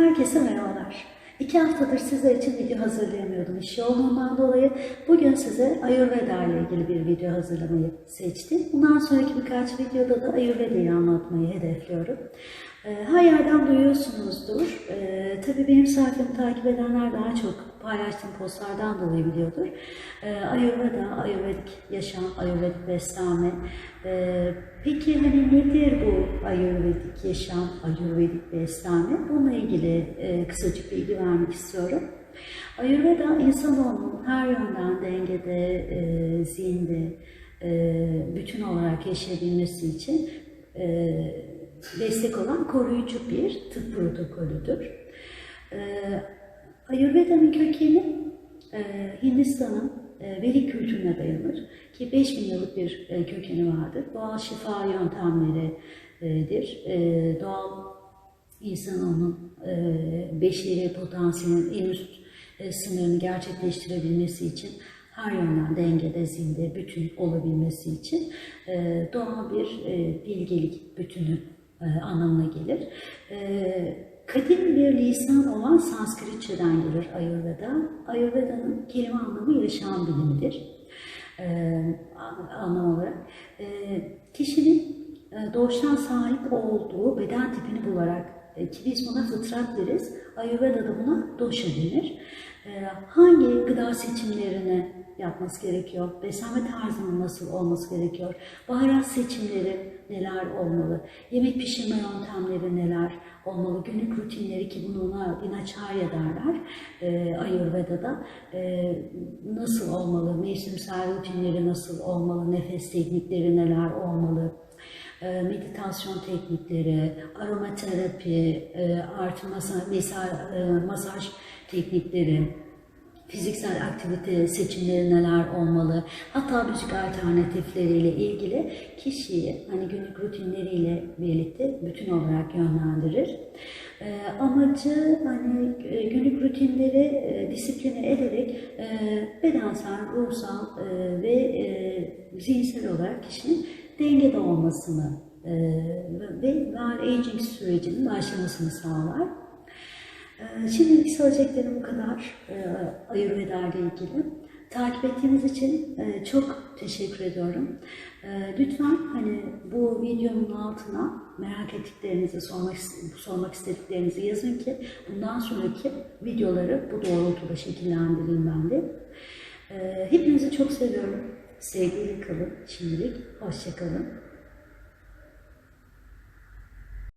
Herkese merhabalar. İki haftadır sizler için video hazırlayamıyordum iş yoğunluğundan dolayı. Bugün size Ayurveda ile ilgili bir video hazırlamayı seçtim. Bundan sonraki birkaç videoda da Ayurveda'yı anlatmayı hedefliyorum. Ee, Her duyuyorsunuzdur. Ee, tabii benim sayfamı takip edenler daha çok paylaştığım postlardan dolayı biliyordur. Ee, Ayurveda, Ayurvedik yaşam, Ayurvedik beslenme. Ee, peki hani nedir bu Ayurvedik yaşam, Ayurvedik beslenme? Bununla ilgili e, kısacık bilgi vermek istiyorum. Ayurveda insanoğlunun her yönden dengede, e, zihinde, e, bütün olarak yaşayabilmesi için e, destek olan koruyucu bir tıp protokolüdür. E, Ayurveda'nın kökeni e, Hindistan'ın e, Vedik kültürüne dayanır ki 5000 yıllık bir e, kökeni vardır. Doğal şifa yöntemleridir. E, doğal insanoğlunun e, beşeri potansiyelinin en üst e, sınırını gerçekleştirebilmesi için her yönden dengede, zinde, bütün olabilmesi için e, doğal bir e, bilgelik bütünü anlamına gelir. E, Kadim bir lisan olan Sanskritçeden gelir Ayurveda. Ayurveda'nın kelime anlamı yaşam bilimidir. Ee, anlam olarak. Kişinin e, doğuştan sahip olduğu beden tipini bularak e, ki biz buna fıtrat deriz. Ayurveda'da buna dosha denir. Hangi gıda seçimlerini yapması gerekiyor? Beslenme tarzının nasıl olması gerekiyor? Baharat seçimleri neler olmalı? Yemek pişirme yöntemleri neler olmalı? Günlük rutinleri ki bunu ona dinacharya derler e, Ayurveda'da. E, nasıl olmalı? Mevsimsel rutinleri nasıl olmalı? Nefes teknikleri neler olmalı? E, meditasyon teknikleri, aromaterapi, e, artı masa, mesaj, e, masaj teknikleri, fiziksel aktivite seçimleri neler olmalı, hatta müzik alternatifleriyle ilgili kişiyi hani günlük rutinleriyle birlikte bütün olarak yönlendirir. Ee, amacı hani e, günlük rutinleri e, disipline ederek e, bedensel, ruhsal e, ve e, zihinsel olarak kişinin dengede olmasını e, ve well aging sürecinin başlamasını sağlar. Ee, Şimdilik söyleyeceklerim bu kadar Ayurveda ile ilgili. Takip ettiğiniz için e, çok teşekkür ediyorum. E, Lütfen hani bu videonun altına merak ettiklerinizi, sormak, sormak istediklerinizi yazın ki bundan sonraki videoları bu doğrultuda şekillendireyim ben de. Hepinizi çok seviyorum. Sevgiyle kalın şimdilik. Hoşçakalın.